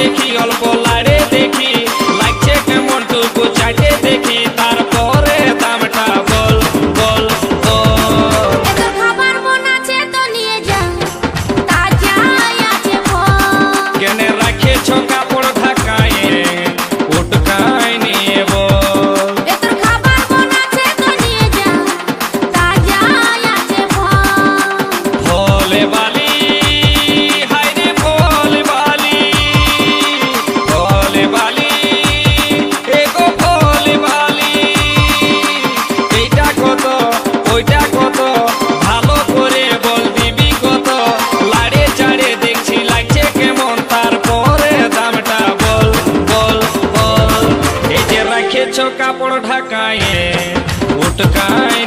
দেখি অল্প কাপড় ঢাকায় উটকায়